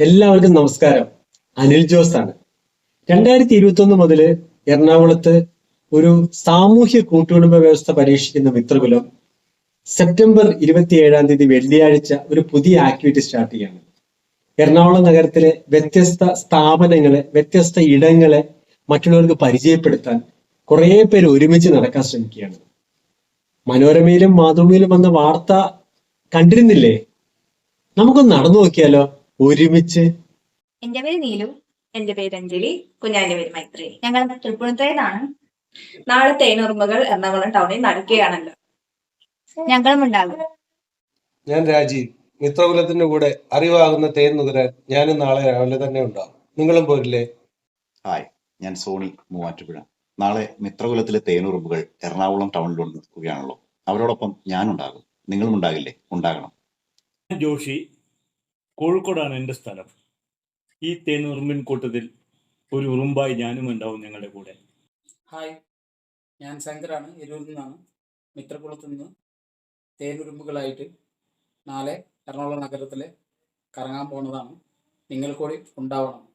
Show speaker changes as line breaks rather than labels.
എല്ലാവർക്കും നമസ്കാരം. അനിൽ ജോസ് ആണ്. രണ്ടായിരത്തി ഇരുപത്തി ഒന്ന് മുതൽ എറണാകുളത്ത് ഒരു സാമൂഹ്യ കൂട്ടുകുടുംബ വ്യവസ്ഥ പരീക്ഷിക്കുന്ന മിത്രകുലം സെപ്റ്റംബർ ഇരുപത്തി ഏഴാം തീയതി വെള്ളിയാഴ്ച ഒരു പുതിയ ആക്ടിവിറ്റി സ്റ്റാർട്ട് ചെയ്യാണ് എറണാകുളം നഗരത്തിലെ വ്യത്യസ്ത സ്ഥാപനങ്ങളെ വ്യത്യസ്ത ഇടങ്ങളെ മറ്റുള്ളവർക്ക് പരിചയപ്പെടുത്താൻ കുറേ പേര് ഒരുമിച്ച് നടക്കാൻ ശ്രമിക്കുകയാണ്. മനോരമയിലും മാതൃഭൂമിയിലും വന്ന വാർത്ത കണ്ടിരുന്നില്ലേ? നമുക്കൊന്ന് നടന്നു നോക്കിയാലോ? ഒരുമിച്ച്?
എന്റെ പേര് നീലു.
എന്റെ പേര് അഞ്ജലി. കുഞ്ഞാന്റെ പേര് മൈത്രി.
ഞങ്ങൾ തൃപ്പൂണിത്തുറയിലാണ്.
നാളെ തേനുറുമകൾ എറണാകുളം ടൗണിൽ നടക്കുകയാണല്ലോ.
ഞങ്ങളും ഉണ്ടാകും.
ഞാൻ രാജീവ് മിത്രകുലത്തിന്റെ കൂടെ അറിവാകുന്ന തേൻ നുകരാൻ ഞാനും നാളെ രാവിലെ തന്നെ ഉണ്ടാവും നിങ്ങളും പോരില്ലേ?
ഹായ്. ഞാൻ സോണി മൂവാറ്റുപുഴ. നാളെ മിത്രകുലത്തിലെ തേനുറുമ്പുകൾ എറണാകുളം ടൗണിൽ നിൽക്കുകയാണല്ലോ അവരോടൊപ്പം ഞാനുണ്ടാകും. നിങ്ങളും ഉണ്ടാകില്ലേ? ഉണ്ടാകണം.
ജോഷി കോഴിക്കോടാണ് എന്റെ സ്ഥലം. ഈ ഉറുമ്പിൻ കൂട്ടത്തിൽ ഒരു ഉറുമ്പായി ഞാനും ഉണ്ടാവും ഞങ്ങളുടെ കൂടെ.
ഹായ് ഞാൻ ശങ്കരാണ്. എരൂരിൽ നിന്നാണ്. മിത്രകുളത്തു നിന്ന് തേനുരുമ്പുകളായിട്ട് നാളെ എറണാകുളം നഗരത്തിൽ കറങ്ങാൻ പോകുന്നതാണ്. നിങ്ങൾ കൂടി ഉണ്ടാവണം.